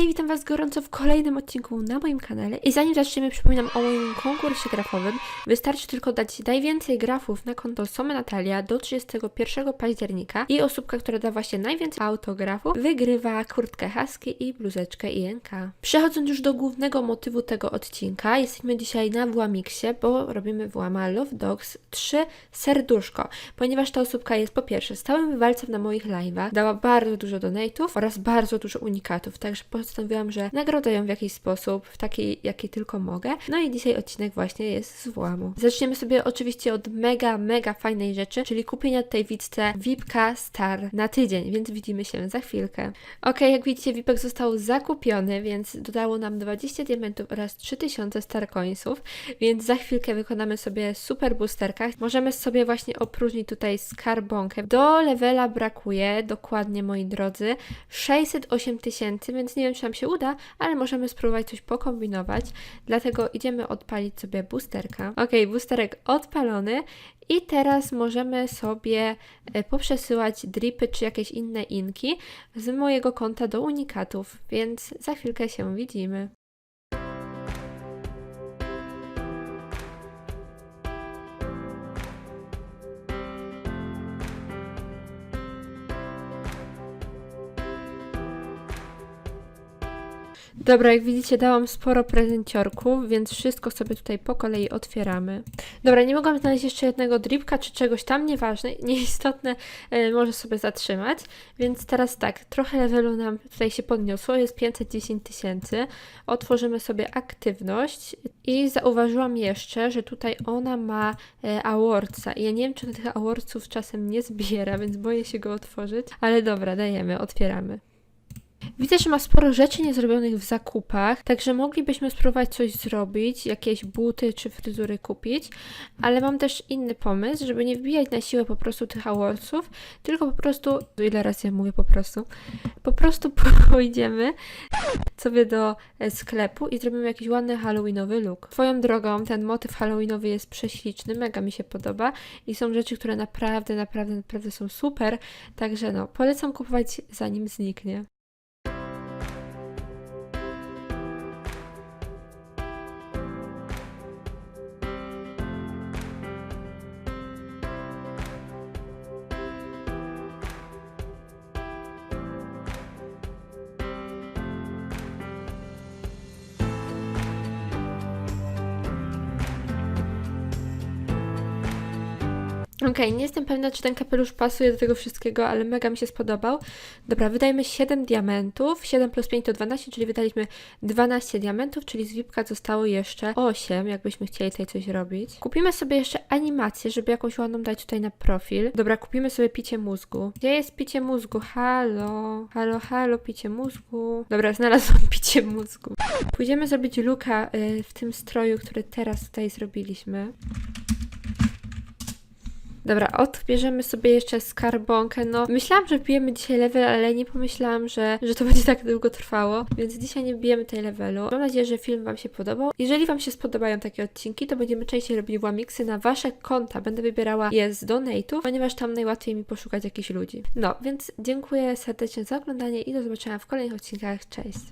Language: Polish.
Hej, witam Was gorąco w kolejnym odcinku na moim kanale. I zanim zaczniemy, przypominam o moim konkursie grafowym. Wystarczy tylko dać najwięcej grafów na konto Soma Natalia do 31 października i osóbka, która da właśnie najwięcej autografów, wygrywa kurtkę Husky i bluzeczkę INK. Przechodząc już do głównego motywu tego odcinka, jesteśmy dzisiaj na Włamiksie, bo robimy włama Love Dogs 3 serduszko, ponieważ ta osóbka jest po pierwsze stałym wywalcem na moich live'ach, dała bardzo dużo donate'ów oraz bardzo dużo unikatów, także postanowiłam, że nagrodzę ją w jakiś sposób, w takiej, jaki tylko mogę. No i dzisiaj odcinek właśnie jest z włamu. Zaczniemy sobie oczywiście od mega, mega fajnej rzeczy, czyli kupienia tej witce VIPka Star na tydzień, więc widzimy się za chwilkę. Ok, jak widzicie, VIPek został zakupiony, więc dodało nam 20 diamentów oraz 3000 Star Coinsów, więc za chwilkę wykonamy sobie super boosterka. Możemy sobie właśnie opróżnić tutaj skarbonkę. Do levela brakuje, dokładnie moi drodzy, 608 tysięcy, więc nie wiem, czy nam się uda, ale możemy spróbować coś pokombinować. Dlatego idziemy odpalić sobie boosterka. Ok, boosterek odpalony i teraz możemy sobie e, poprzesyłać dripy czy jakieś inne inki z mojego konta do unikatów, więc za chwilkę się widzimy. Dobra, jak widzicie, dałam sporo prezenciorków, więc wszystko sobie tutaj po kolei otwieramy. Dobra, nie mogłam znaleźć jeszcze jednego dripka czy czegoś tam, nieważne, nieistotne, e, może sobie zatrzymać. Więc teraz tak, trochę levelu nam tutaj się podniosło, jest 510 tysięcy. Otworzymy sobie aktywność i zauważyłam jeszcze, że tutaj ona ma e, awardsa. I ja nie wiem, czy tych awardsów czasem nie zbiera, więc boję się go otworzyć. Ale dobra, dajemy, otwieramy. Widzę, że ma sporo rzeczy niezrobionych w zakupach, także moglibyśmy spróbować coś zrobić, jakieś buty czy fryzury kupić, ale mam też inny pomysł, żeby nie wbijać na siłę po prostu tych awardsów, tylko po prostu, ile razy ja mówię po prostu, po prostu pójdziemy sobie do e, sklepu i zrobimy jakiś ładny halloweenowy look. Swoją drogą, ten motyw halloweenowy jest prześliczny, mega mi się podoba i są rzeczy, które naprawdę, naprawdę, naprawdę są super, także no, polecam kupować zanim zniknie. Okej, nie jestem pewna, czy ten kapelusz pasuje do tego wszystkiego, ale mega mi się spodobał. Dobra, wydajemy 7 diamentów. 7 plus 5 to 12, czyli wydaliśmy 12 diamentów, czyli z VIP-ka zostało jeszcze 8, jakbyśmy chcieli tutaj coś robić. Kupimy sobie jeszcze animację, żeby jakąś ładną dać tutaj na profil. Dobra, kupimy sobie picie mózgu. Gdzie jest picie mózgu? Halo, halo, halo, picie mózgu. Dobra, znalazłam picie mózgu. Pójdziemy zrobić luka y, w tym stroju, który teraz tutaj zrobiliśmy. Dobra, odbierzemy sobie jeszcze skarbonkę. No, myślałam, że wbijemy dzisiaj level, ale nie pomyślałam, że, że to będzie tak długo trwało, więc dzisiaj nie wbijemy tej levelu. Mam nadzieję, że film Wam się podobał. Jeżeli Wam się spodobają takie odcinki, to będziemy częściej robili łamiksy na Wasze konta. Będę wybierała je z donate'ów, ponieważ tam najłatwiej mi poszukać jakichś ludzi. No, więc dziękuję serdecznie za oglądanie i do zobaczenia w kolejnych odcinkach. Cześć!